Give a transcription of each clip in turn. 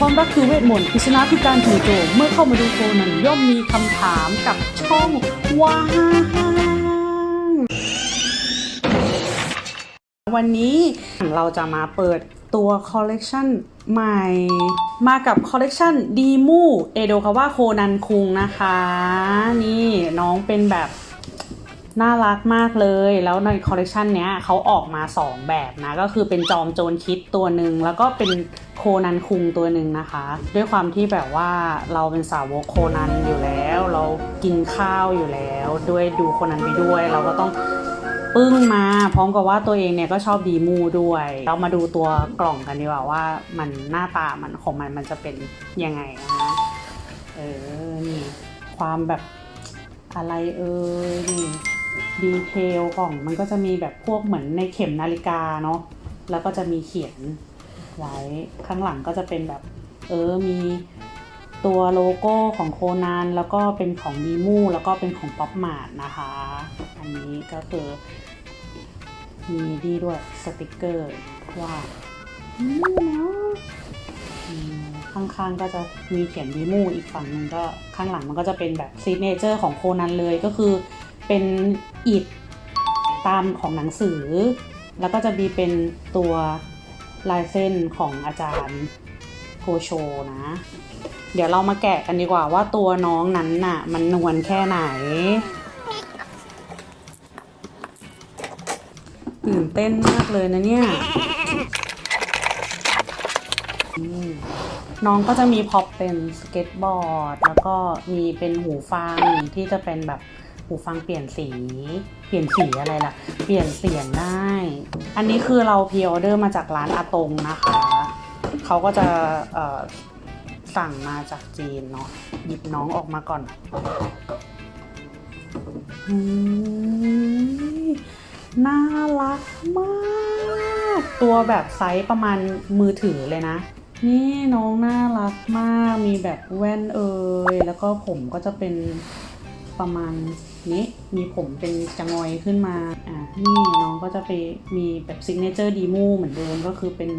ความรักคือเวทมนต์พิชนะคือการจู่โจมเมื่อเข้ามาดูโคนันย่อมมีคำถามกับช่องว้างวันนี้เราจะมาเปิดตัวคอลเลกชันใหม่ มากับคอลเลกชันดีมูเอโดคาวาโคนันคุงนะคะ นี่น้องเป็นแบบ น่ารักมากเลย แล้วในคอลเลกชันเนี้ยเขาออกมา 2 แบบนะ ก็คือเป็นจอมโจรคิดตัวหนึ่ง แล้วก็เป็นโคนันคุงตัวหนึ่งนะคะ ด้วยความที่แบบว่าเราเป็นสาวกโคนันอยู่แล้ว เรากินข้าวอยู่แล้ว ด้วยดูโคนันไปด้วย เราก็ต้องปึ้งมา พร้อมกับว่าตัวเองเนี่ยก็ชอบดีมูด้วย เรามาดูตัวกล่องกันดีกว่าว่ามันหน้าตามันของมันมันจะเป็นยังไงนะเออนี่ความแบบอะไรเอ่ยนี่ ดีเทลกล่องมันก็จะมีแบบพวกเหมือนในเข็มนาฬิกาเนาะแล้วก็จะมีเขียนไว้ข้างหลังก็จะเป็นแบบเออมีตัวโลโก้ของโคนันแล้วก็เป็นของดีมูแล้วก็เป็นของป๊อปมาร์ทนะคะ อันนี้ก็คือมีดีด้วยสติกเกอร์ว่านี่นะอืมข้างๆก็จะมีเขียนดีมูอีกฝั่งหนึ่งก็ข้างหลังมันก็จะเป็นแบบซีเนเจอร์ของโคนันเลยก็คือ เป็นอิฐตามของหนังสือ แล้วก็จะมีเป็นตัวลายเส้นของอาจารย์โคโชนะ เดี๋ยวเรามาแกะกันดีกว่าว่าตัวน้องนั้นน่ะ มันนวลแค่ไหน ตื่นเต้นมากเลยนะเนี่ยน้องก็จะมีพ็อปเป็นสเก็ตบอร์ด แล้วก็มีเป็นหูฟังที่จะเป็นแบบ หูฟังเปลี่ยนสี เปลี่ยนสีอะไรล่ะ เปลี่ยนเสียงได้ อันนี้คือเราพ r ออเดอร์มาจากร้านอาตงนะคะ เขาก็จะสั่งมาจากจีนเนาะ หยิบน้องออกมาก่อนอน่ารักมาก ตัวแบบไซส์ประมาณมือถือเลยนะ นี่น้องน่ารักมาก มีแบบแว่นเอ่ยแล้วก็ผมก็จะเป็น ประมาณนี้มีผมเป็นจะงอยขึ้นมาอะนี่น้องก็จะไปมีแบบซิกเนเจอร์ดีมูเหมือนเดิมก็คือเป็น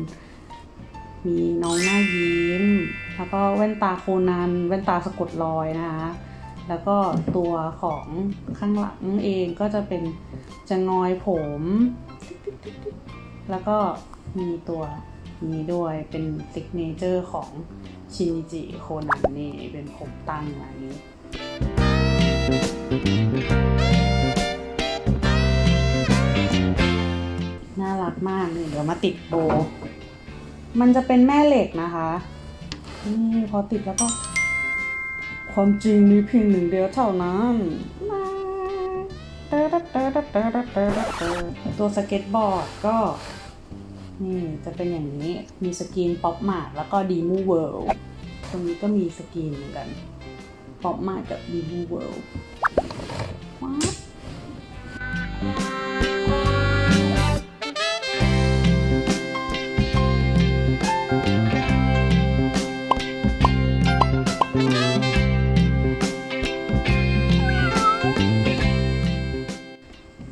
มีน้องหน้ายิ้ม แล้วก็แว่นตาโคนันแว่นตาสะกดรอยนะคะ แล้วก็ตัวของข้างหลังเองก็จะเป็นจะงอยผม แล้วก็มีตัวนี้ด้วยเป็นซิกเนเจอร์ของชินิจิโคนันนี่เป็นผมตั้งอย่างนี้ น่ารักมากนี่เดี๋ยวมาติดโบ มันจะเป็นแม่เหล็กนะคะ นี่พอติดแล้วก็ ความจริงมีเพียงหนึ่งเดียวเท่านั้นตัวสเก็ตบอร์ดก็นี่จะเป็นอย่างนี้ มีสกรีนป๊อปมาร์แล้วก็ดีมูเวิลด์ตรงนี้ก็มีสกรีนเหมือนกัน ป๊อปมาร์กับดีมูเวิลด์ ว้า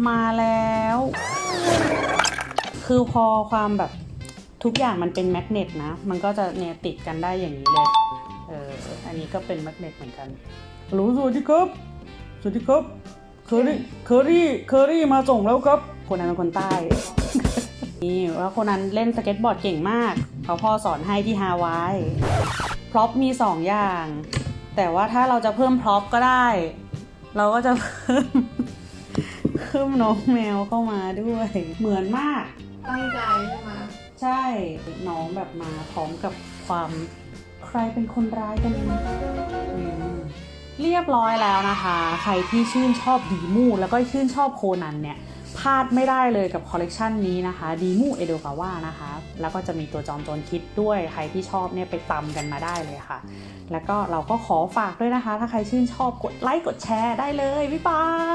มาแล้ว คือพอความแบบทุกอย่างมันเป็นแมกเนตนะ มันก็จะเนี่ยติดกันได้อย่างนี้เลย เออ อันนี้ก็เป็นแมกเนตเหมือนกันรู้สวัสดีครับ สวัสดีครับ เคอรี่เคอรี่เคอรี่มาส่งแล้วครับ คนนั้นเป็นคนใต้ นี่แล้วคนนั้นเล่นสเก็ตบอร์ดเก่งมากเขาพ่อสอนให้ที่ฮาวายพร็อพมีสองอย่าง แต่ว่าถ้าเราจะเพิ่มพร็อพก็ได้ เราก็จะเพิ่มเพิ่มน้องแมวเข้ามาด้วย เหมือนมากตั้งใจใช่ไหมใช่ น้องแบบมาพร้อมกับความใครเป็นคนร้ายกันนะอืมเรีย บร้อยแล้วนะคะ ใครที่ชื่นชอบดีมูแล้วก็ชื่นชอบโคนันเนี่ยพลาดไม่ได้เลยกับคอลเลกชันนี้นะคะดีมูเอโดกาว่านะคะ แล้วก็จะมีตัวจอมโจรคิดด้วย ใครที่ชอบเนี่ยไปตำกันมาได้เลยค่ะ แล้วก็เราก็ขอฝากด้วยนะคะ ถ้าใครชื่นชอบกดไลค์กดแชร์ได้เลย บ๊ายบาย